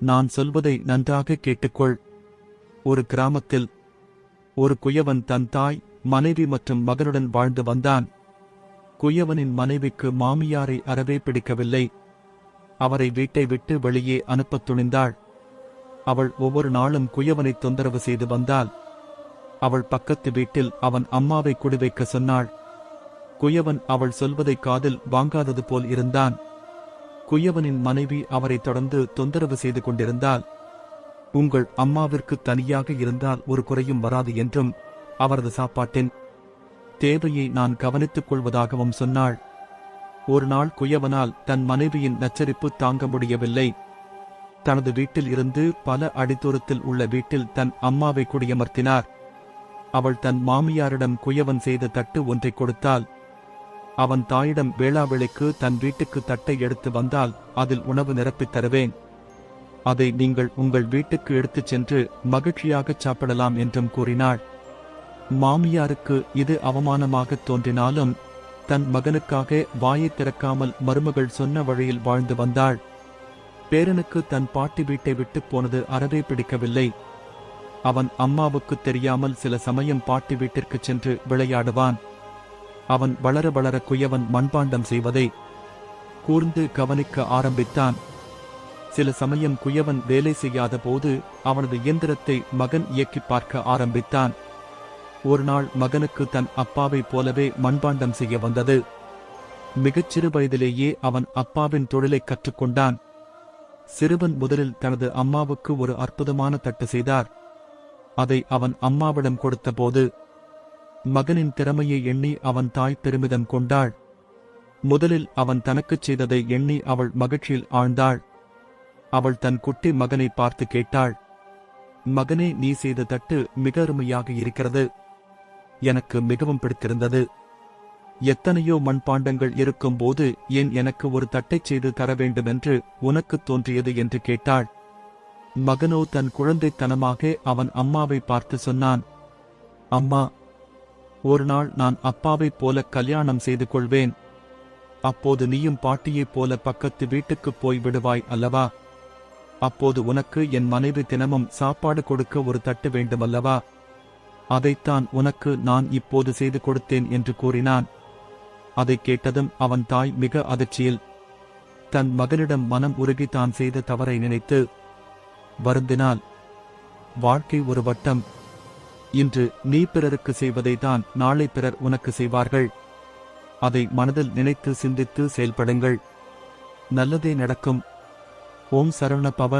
நான் சொல்வதை நன்றாக கேட்டுக்கொள். ஒரு கிராமத்தில் ஒரு குயவன் தன் தாய் மனைவி மற்றும் மகனுடன் வாழ்ந்து வந்தான். குயவனின் மனைவிக்கு மாமியாரை அறவே பிடிக்கவில்லை. அவரை வீட்டை விட்டு வெளியே அனுப்பத் துணிந்தாள். அவள் ஒவ்வொரு நாளும் குயவனை தொந்தரவு செய்து வந்தாள். அவள் பக்கத்து வீட்டில் அவன் அம்மாவை குடிவைக்க சொன்னாள். குயவன் அவள் சொல்வதை காதில் வாங்காதது போல் இருந்தான். குயவனின் மனைவி அவரை தொடர்ந்து தொந்தரவு செய்து கொண்டிருந்தால் உங்கள் அம்மாவிற்கு தனியாக இருந்தால் ஒரு குறையும் வராது என்றும் அவரது சாப்பாட்டின் தேவையை நான் கவனித்துக் கொள்வதாகவும் சொன்னாள். ஒரு நாள் குயவனால் தன் மனைவியின் நச்சரிப்பு தாங்க முடியவில்லை. தனது வீட்டில் இருந்து பல அடித்தூரத்தில் உள்ள வீட்டில் தன் அம்மாவை குடியமர்த்தினார். அவள் தன் மாமியாரிடம் குயவன் செய்த தட்டு ஒன்றை கொடுத்தாள். அவன் தாயிடம் வேளாவேளைக்கு தன் வீட்டுக்கு தட்டை எடுத்து வந்தால் அதில் உணவு நிரப்பித் தருவேன். அதை நீங்கள் உங்கள் வீட்டுக்கு எடுத்துச் சென்று மகிழ்ச்சியாகச் சாப்பிடலாம் என்றும் கூறினாள். மாமியாருக்கு இது அவமானமாகத் தோன்றினாலும் தன் மகனுக்காக வாயைத் திறக்காமல் மருமகள் சொன்ன வழியில் வாழ்ந்து வந்தாள். பேரனுக்கு தன் பாட்டி வீட்டை விட்டுப் போனது அறவே பிடிக்கவில்லை. அவன் அம்மாவுக்கு தெரியாமல் சில சமயம் பாட்டி வீட்டிற்குச் சென்று விளையாடுவான். அவன் வளர வளர குயவன் மண்பாண்டம் செய்வதை கூர்ந்து கவனிக்க ஆரம்பித்தான். சில சமயம் குயவன் வேலை செய்யாத போது அவனது இயந்திரத்தை மகன் இயக்கிப் பார்க்க ஆரம்பித்தான். ஒரு நாள் மகனுக்கு தன் அப்பாவைப் போலவே மண்பாண்டம் செய்ய வந்தது. மிகச்சிறு வயதிலேயே அவன் அப்பாவின் தொழிலைக் கற்றுக்கொண்டான். சிறுவன் முதலில் தனது அம்மாவுக்கு ஒரு அற்புதமான தட்டு செய்தார். அதை அவன் அம்மாவிடம் கொடுத்தபோது மகனின் திறமையை எண்ணி அவன் தாய் பெருமிதம் கொண்டாள். முதலில் அவன் தனக்குச் செய்ததை எண்ணி அவள் மகிழ்ச்சியில் ஆழ்ந்தாள். அவள் தன் குட்டி மகனை பார்த்து கேட்டாள் மகனே நீ செய்த தட்டு மிக அருமையாக இருக்கிறது. எனக்கு மிகவும் பிடித்திருந்தது. எத்தனையோ மண்பாண்டங்கள் இருக்கும்போது ஏன் எனக்கு ஒரு தட்டைச் செய்து தர வேண்டுமென்று உனக்குத் தோன்றியது? என்று கேட்டாள். மகனோ தன் குழந்தைத்தனமாக அவன் அம்மாவை பார்த்து சொன்னான் அம்மா ஒரு நாள் நான் அப்பாவைப் போல கல்யாணம் செய்து கொள்வேன் அப்போது நீயும் பாட்டியைப் போல பக்கத்து வீட்டுக்குப் போய் விடுவாய் அல்லவா? அப்போது உனக்கு என் மனைவி தினமும் சாப்பாடு கொடுக்க ஒரு தட்டு வேண்டுமல்லவா அதைத்தான் உனக்கு நான் இப்போது செய்து கொடுத்தேன் என்று கூறினான். அதைக் கேட்டதும் அவன் தாய் மிக அதிர்ச்சியில் தன் மகனிடம் மனம் உருகி தான் செய்த தவறை நினைத்து வருந்தினாள். வாழ்க்கை ஒரு வட்டம் இன்று நீ பிறருக்கு செய்வதை தான் நாளை பிறர் உனக்கு செய்வார்கள். அதை மனதில் நினைத்து சிந்தித்து செயல்படுங்கள். நல்லதே நடக்கும். ஓம் சரவண பவ